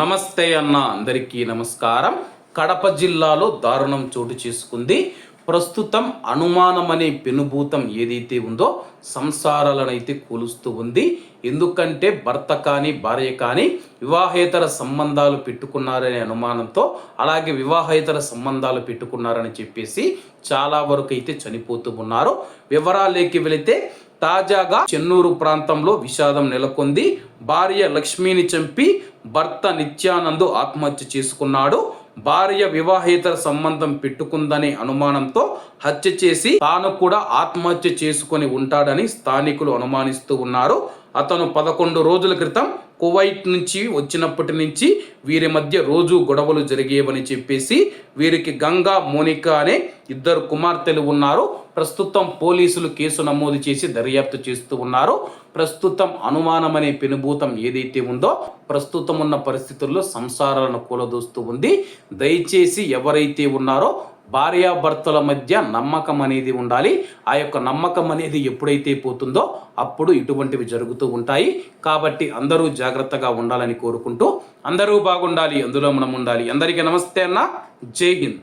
నమస్తే అన్న అందరికీ నమస్కారం. కడప జిల్లాలో దారుణం చోటు చేసుకుంది. ప్రస్తుతం అనుమానం అనే పెనుభూతం ఏదైతే ఉందో సంసారాలనైతే కూలుస్తూ ఉంది. ఎందుకంటే భర్త కానీ భార్య కానీ వివాహేతర సంబంధాలు పెట్టుకున్నారనే అనుమానంతో అలాగే వివాహేతర సంబంధాలు పెట్టుకున్నారని చెప్పేసి చాలా వరకు అయితే చనిపోతూ ఉన్నారు. వివరాలేకి వెళితే తాజాగా చెన్నూరు ప్రాంతంలో విషాదం నెలకొంది. భార్య లక్ష్మిని చంపి భర్త నిత్యానంద్ ఆత్మహత్య చేసుకున్నాడు. భార్య వివాహేతర సంబంధం పెట్టుకుందనే అనుమానంతో హత్య చేసి తాను కూడా ఆత్మహత్య చేసుకొని ఉంటాడని స్థానికులు అనుమానిస్తూ ఉన్నారు. అతను పదకొండు రోజుల క్రితం కువైట్ నుంచి వచ్చినప్పటి నుంచి వీరి మధ్య రోజు గొడవలు జరిగేవని చెప్పేసి వీరికి గంగా మోనికా అనే ఇద్దరు కుమార్తెలు ఉన్నారు. ప్రస్తుతం పోలీసులు కేసు నమోదు చేసి దర్యాప్తు చేస్తూ ఉన్నారు. ప్రస్తుతం అనుమానం అనే పెనుభూతం ఏదైతే ఉందో ప్రస్తుతం ఉన్న పరిస్థితుల్లో సంసారాలను కూలదోస్తూ ఉంది. దయచేసి ఎవరైతే ఉన్నారో భార్యాభర్తల మధ్య నమ్మకం అనేది ఉండాలి. ఆ యొక్క నమ్మకం అనేది ఎప్పుడైతే పోతుందో అప్పుడు ఇటువంటివి జరుగుతూ ఉంటాయి. కాబట్టి అందరూ జాగ్రత్తగా ఉండాలని కోరుకుంటూ అందరూ బాగుండాలి అందులో మనం ఉండాలి. అందరికీ నమస్తే అన్న. జై హింద్.